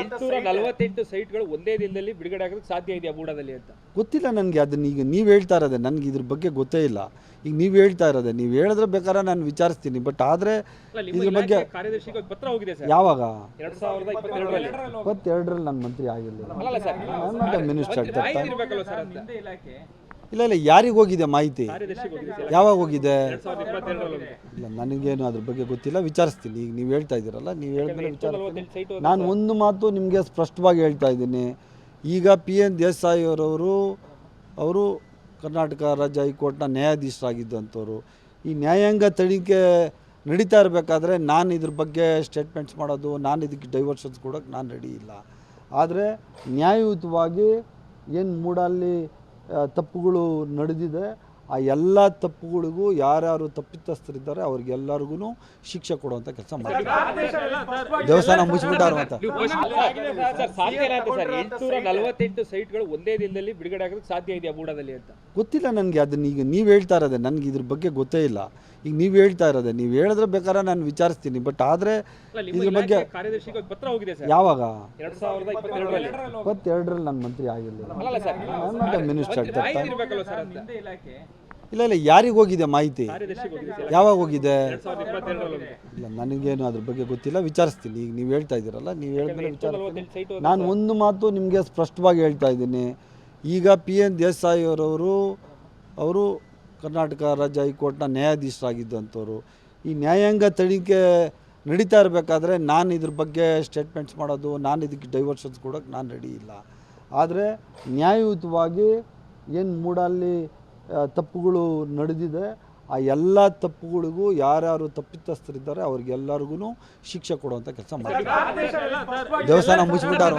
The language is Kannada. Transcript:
ಎಂಟುನೂರ ನಲವತ್ತೆಂಟು ಸೈಟ್ಗಳು ಒಂದೇ ದಿನದಲ್ಲಿ ಬಿಡುಗಡೆ ಆಗೋದಕ್ಕೆ ಸಾಧ್ಯ ಇದೆಯಾ ಬೂಡದಲ್ಲಿ ಅಂತ? ಗೊತ್ತಿಲ್ಲ ನನಗೆ. ಅದನ್ನ ಈಗ ನೀವು ಹೇಳ್ತಾ ಇರೋದೆ ನನಗೆ ಇದ್ರ ಬಗ್ಗೆ ಗೊತ್ತೇ ಇಲ್ಲ. ಈಗ ನೀವು ಹೇಳ್ತಾ ಇರೋದೆ ನೀವು ಹೇಳಿದ್ರೆ ಬೇಕಾದ್ರೆ ನಾನು ವಿಚಾರಿಸ್ತೀನಿ. ಬಟ್ ಆದರೆ ಇದ್ರ ಬಗ್ಗೆ ಇಲಾಖೆ ಕಾರ್ಯದರ್ಶಿಗೆ ಒಂದು ಪತ್ರ ಹೋಗಿದೆ ಸರ್. ಯಾವಾಗ? ಎರಡ್ ಸಾವಿರದ ಇಪ್ಪತ್ತೆರಡರಲ್ಲಿ. ಇಪ್ಪತ್ತೆರಡರಲ್ಲಿ ನಾನು ಮಂತ್ರಿ ಆಗಿಲ್ಲ ಮಿನಿಸ್ಟರ್ ಸರ್. ಇಲ್ಲ ಇಲ್ಲ, ಯಾರಿಗೆ ಹೋಗಿದೆ ಮಾಹಿತಿ? ಯಾವಾಗ ಹೋಗಿದೆ. ಇಲ್ಲ, ನನಗೇನು ಅದ್ರ ಬಗ್ಗೆ ಗೊತ್ತಿಲ್ಲ, ವಿಚಾರಿಸ್ತೀನಿ. ಈಗ ನೀವು ಹೇಳ್ತಾ ಇದ್ದೀರಲ್ಲ, ನೀವು ಹೇಳಿದ್ರೆ ವಿಚಾರ ನಾನು ಒಂದು ಮಾತು ನಿಮಗೆ ಸ್ಪಷ್ಟವಾಗಿ ಹೇಳ್ತಾ ಇದ್ದೀನಿ. ಈಗ ಪಿ ಎನ್ ದೇಸಾಯಿ ಅವರವರು, ಅವರು ಕರ್ನಾಟಕ ರಾಜ್ಯ ಹೈಕೋರ್ಟ್ನ ನ್ಯಾಯಾಧೀಶರಾಗಿದ್ದಂಥವ್ರು. ಈ ನ್ಯಾಯಾಂಗ ತನಿಖೆ ನಡೀತಾ ಇರಬೇಕಾದ್ರೆ ನಾನು ಇದ್ರ ಬಗ್ಗೆ ಸ್ಟೇಟ್ಮೆಂಟ್ಸ್ ಮಾಡೋದು, ನಾನು ಇದಕ್ಕೆ ಡೈವರ್ಷನ್ಸ್ ಕೊಡೋಕ್ಕೆ ನಾನು ರೆಡಿ ಇಲ್ಲ. ಆದರೆ ನ್ಯಾಯಯುತವಾಗಿ ಏನು ಮೂಡಲ್ಲಿ ತಪ್ಪುಗಳು ನಡೆದಿದೆ. ಆ ಎಲ್ಲ ತಪ್ಪುಗಳಿಗೂ ಯಾರ್ಯಾರು ತಪ್ಪಿತಸ್ಥರಿದ್ದಾರೆ ಅವ್ರಿಗೆಲ್ಲರಿಗೂ ಶಿಕ್ಷೆ ಕೊಡುವಂಥ ಕೆಲಸ ಮಾಡಿ ದೇವಸ್ಥಾನ ಮುಚ್ಚಿಬಿಟ್ಟಾರು ಅಂತ ಸರ್ ಸರ್. ಸೈಟ್ಗಳು ಒಂದೇ ದಿನದಲ್ಲಿ ಬಿಡುಗಡೆ ಆಗೋದಕ್ಕೆ ಸಾಧ್ಯ ಇದೆಯಾ ಮೂಡದಲ್ಲಿ ಅಂತ? ಗೊತ್ತಿಲ್ಲ ನನಗೆ ಅದನ್ನ ಈಗ ನೀವು ಹೇಳ್ತಾ ಇರೋದೆ ನನಗೆ ಇದ್ರ ಬಗ್ಗೆ ಗೊತ್ತೇ ಇಲ್ಲ. ಈಗ ನೀವು ಹೇಳ್ತಾ ಇರೋದೆ ನೀವು ಹೇಳಿದ್ರೆ ಬೇಕಾದ್ರೆ ನಾನು ವಿಚಾರಿಸ್ತೀನಿ ಬಟ್ ಆದರೆ ಇದ್ರ ಬಗ್ಗೆ ಕಾರ್ಯದರ್ಶಿಗೆ ಪತ್ರ ಹೋಗಿದೆ ಸರ್. ಯಾವಾಗ? ಎರಡು ಸಾವಿರದ ಇಪ್ಪತ್ತೆರಡರಲ್ಲಿ. ಇಪ್ಪತ್ತೆರಡರಲ್ಲಿ ನಾನು ಮಂತ್ರಿ ಆಗಿಲ್ಲ ಮಿನಿಸ್ಟರ್ ಸರ್ ಇಲ್ಲ ಇಲ್ಲ, ಯಾರಿಗೆ ಹೋಗಿದೆ ಮಾಹಿತಿ? ಯಾವಾಗ ಹೋಗಿದೆ. ಇಲ್ಲ, ನನಗೇನು ಅದ್ರ ಬಗ್ಗೆ ಗೊತ್ತಿಲ್ಲ, ವಿಚಾರಿಸ್ತೀನಿ. ಈಗ ನೀವು ಹೇಳ್ತಾ ಇದ್ದೀರಲ್ಲ, ನೀವು ಹೇಳಿದ್ರೆ ವಿಚಾರ ನಾನು ಒಂದು ಮಾತು ನಿಮಗೆ ಸ್ಪಷ್ಟವಾಗಿ ಹೇಳ್ತಾ ಇದ್ದೀನಿ. ಈಗ ಪಿ ಎನ್ ದೇಸಾಯಿ ಅವರವರು, ಅವರು ಕರ್ನಾಟಕ ರಾಜ್ಯ ಹೈಕೋರ್ಟ್ನ ನ್ಯಾಯಾಧೀಶರಾಗಿದ್ದಂಥವ್ರು. ಈ ನ್ಯಾಯಾಂಗ ತನಿಖೆ ನಡೀತಾ ಇರಬೇಕಾದ್ರೆ ನಾನು ಇದ್ರ ಬಗ್ಗೆ ಸ್ಟೇಟ್ಮೆಂಟ್ಸ್ ಮಾಡೋದು, ನಾನು ಇದಕ್ಕೆ ಡೈವರ್ಷನ್ಸ್ ಕೊಡೋಕ್ಕೆ ನಾನು ರೆಡಿ ಇಲ್ಲ. ಆದರೆ ನ್ಯಾಯಯುತವಾಗಿ ಏನು ಮೂಡಲ್ಲಿ ತಪ್ಪುಗಳು ನಡೆದಿದೆ. ಆ ಎಲ್ಲ ತಪ್ಪುಗಳಿಗೂ ಯಾರ್ಯಾರು ತಪ್ಪಿತಸ್ಥರಿದ್ದಾರೆ ಅವ್ರಿಗೆಲ್ಲರಿಗೂ ಶಿಕ್ಷೆ ಕೊಡುವಂಥ ಕೆಲಸ ಮಾಡ್ತಾರೆ. ದೇವಸ್ಥಾನ ಮುಚ್ಚಿಬಿಟ್ಟಾರ